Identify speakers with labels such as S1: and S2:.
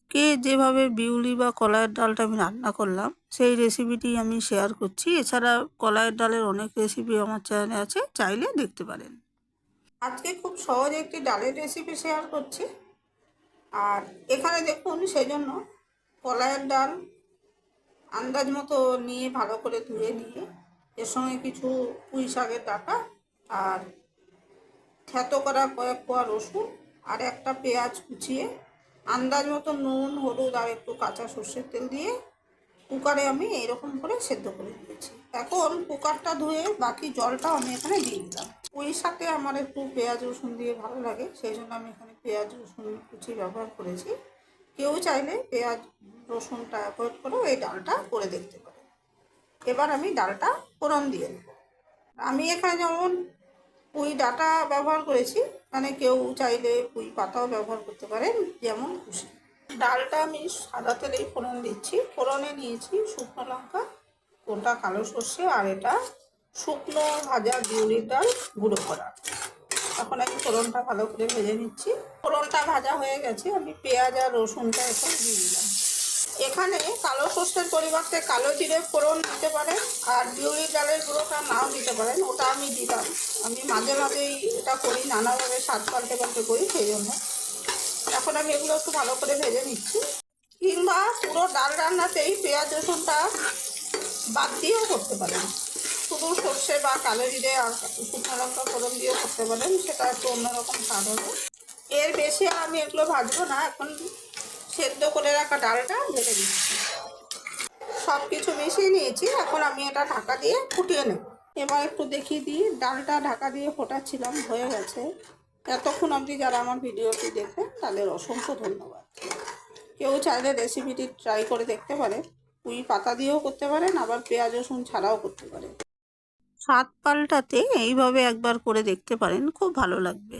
S1: আজকে যেভাবে বিউলি বা কলাইয়ের ডালটা আমি রান্না করলাম, সেই রেসিপিটি আমি শেয়ার করছি। এছাড়া কলাইয়ের ডালের অনেক রেসিপি আমার চ্যানেলে আছে, চাইলে দেখতে পারেন। আজকে খুব সহজ একটি ডালের রেসিপি শেয়ার করছি। আর এখানে দেখুন সেই জন্য কলাইয়ের ডাল আন্দাজ মতো নিয়ে ভালো করে ধুয়ে নিয়ে, এর সঙ্গে কিছু পুঁই শাকের ডাটা আর থেতো করা কয়েক কোয়া রসুন আর একটা পেঁয়াজ কুচিয়ে আন্দাজ মতো নুন, হলুদ আর একটু কাঁচা সর্ষের তেল দিয়ে কুকারে আমি এইরকম করে সেদ্ধ করে দিয়েছি। এখন কুকারটা ধুয়ে বাকি জলটা আমি এখানে দিয়ে দিলাম। পুঁই শাকে আমার একটু পেঁয়াজ, রসুন দিয়ে ভালো লাগে, সেই জন্য আমি এখানে পেঁয়াজ, রসুন কুচি ব্যবহার করেছি। কেউ চাইলে পেঁয়াজ, রসুনটা অ্যাভয়েড করেও এই ডালটা করে দেখতে পারে এবার আমি ডালটা ফোড়ন দিয়ে দেব। আমি এখানে যেমন পুঁই ডাটা ব্যবহার করেছি। মানে কেউ চাইলে পুঁই পাতাও ব্যবহার করতে পারেন, যেমন খুশি ডালটা আমি সাদা তেলেই ফোড়ন দিচ্ছি। ফোড়নে নিয়েছি শুকনো লঙ্কা, গোটা কালো সর্ষে, আর এটা শুকনো ভাজা বিউলির ডাল, গুঁড়ো করা। এখন আমি ফোড়নটা ভালো করে ভেজে নিচ্ছি। ফোড়নটা ভাজা হয়ে গেছে। আমি পেঁয়াজ আর রসুনটা এখন দিয়ে দিলাম। এখানে কালো সর্ষের পরিবর্তে কালো জিরে ফোড়ন দিতে পারেন আর বিউলি ডালের গুঁড়োটা নাও দিতে পারেন, ওটা আমি দিতাম। আমি মাঝে মাঝেই এটা করি, নানাভাবে স্বাদ পাল্টে পাল্টে করি সেই জন্য। এখন আমি এগুলো একটু ভালো করে ভেজে নিচ্ছি। কিংবা পুরো ডাল রান্নাতেই পেঁয়াজ, রসুনটা বাদ দিয়েও করতে পারেন। শুধু সর্ষে বা কালো জিরে আর শুকনো লঙ্কা ফোড়ন দিয়েও করতে পারেন, সেটা একটু অন্যরকম স্বাদ হবে। এর বেশি আমি এগুলো ভাজবো না, এখন সেদ্ধ করে রাখা ডালটা, ঢেলে দিচ্ছি। সব কিছু মিশিয়ে নিয়েছি, এখন আমি এটা ঢাকা দিয়ে ফুটিয়ে নেব। এবার একটু দেখিয়ে দিই, ডালটা ঢাকা দিয়ে ফোটাচ্ছিলাম, হয়ে গেছে। এতক্ষণ অবধি যারা আমার ভিডিওটি দেখেন তাদের অসংখ্য ধন্যবাদ। কেউ চাইলে রেসিপিটি ট্রাই করে দেখতে পারে। পুঁই পাতা দিয়েও করতে পারেন, আবার পেঁয়াজ, রসুন ছাড়াও করতে পারেন। স্বাদ পাল্টাতে এইভাবে একবার করে দেখতে পারেন, খুব ভালো লাগবে।